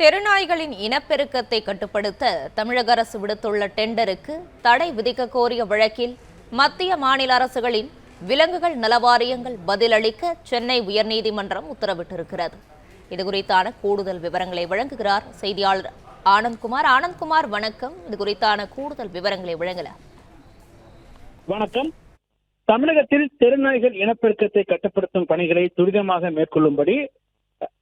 தெருநாய்களின் இனப்பெருக்கத்தை கட்டுப்படுத்த தமிழக அரசு விடுத்துள்ள டெண்டருக்கு தடை விதிக்க கோரிய வழக்கில் மத்திய மாநில அரசுகளின் விலங்குகள் நலவாரியங்கள் பதிலளிக்க சென்னை உயர்நீதிமன்றம் உத்தரவிட்டிருக்கிறது. இதுகுறித்தான கூடுதல் விவரங்களை வழங்குகிறார் செய்தியாளர் ஆனந்த்குமார். ஆனந்த்குமார் வணக்கம். இது குறித்தான கூடுதல் விவரங்களை வழங்கல. வணக்கம். தமிழகத்தில் தெருநாய்கள் இனப்பெருக்கத்தை கட்டுப்படுத்தும் பணிகளை துரிதமாக மேற்கொள்ளும்படி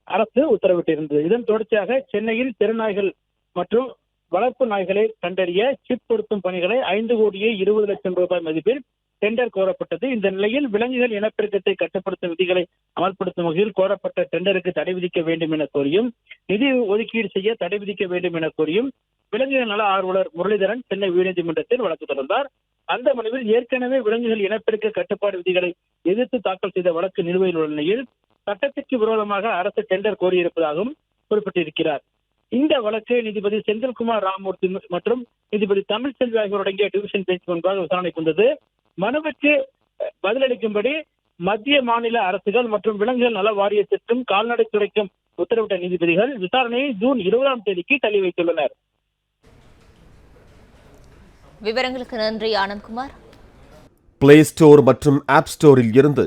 அரசு உத்தரவிட்டிருந்தது. இதன் தொடர்ச்சியாக சென்னையில் தெருநாய்கள் மற்றும் வளர்ப்பு நாய்களை கண்டறிய சிப் பொருத்தும் பணிகளை ஐந்து கோடியே இருபது லட்சம் ரூபாய் மதிப்பில் டெண்டர் கோரப்பட்டது. இந்த நிலையில் விலங்குகள் இனப்பெருக்கத்தை கட்டுப்படுத்தும் விதிகளை அமல்படுத்தும் வகையில் கோரப்பட்ட டெண்டருக்கு தடை விதிக்க வேண்டும் என கோரியும் நிதி ஒதுக்கீடு செய்ய தடை விதிக்க வேண்டும் என கோரியும் விலங்குகள் நல ஆர்வலர் முரளிதரன் சென்னை உயர்நீதிமன்றத்தில் வழக்கு தொடர்ந்தார். அந்த மனுவில் ஏற்கனவே விலங்குகள் இனப்பெருக்க கட்டுப்பாடு விதிகளை எதிர்த்து தாக்கல் செய்த வழக்கு நிலுவையில் உள்ள நிலையில் சட்டத்திற்கு விரோதமாக அரசு டெண்டர் கோரியிருப்பதாகவும் குறிப்பிட்டிருக்கிறார். இந்த வழக்கை நீதிபதி செந்தில்குமார் ராமமூர்த்தி மற்றும் நீதிபதி தமிழ்செல்வி ஆகியோர் அடங்கிய டிவிஷன் பெஞ்ச் முன்பாக விசாரணைக்கு வந்தது மனுவுக்கு அஹ், பதிலளிக்கும்படி மத்திய மாநில அரசுகள் மற்றும் விலங்குகள் நல வாரியத்திற்கும் கால்நடைத்துறைக்கும் உத்தரவிட்ட நீதிபதிகள் விசாரணையை ஜூன் இருபதாம் தேதிக்கு தள்ளி வைத்துள்ளனர். விவரங்களுக்கு நன்றி ஆனந்த்குமார். பிளே ஸ்டோர் மற்றும் ஆப் ஸ்டோரில் இருந்து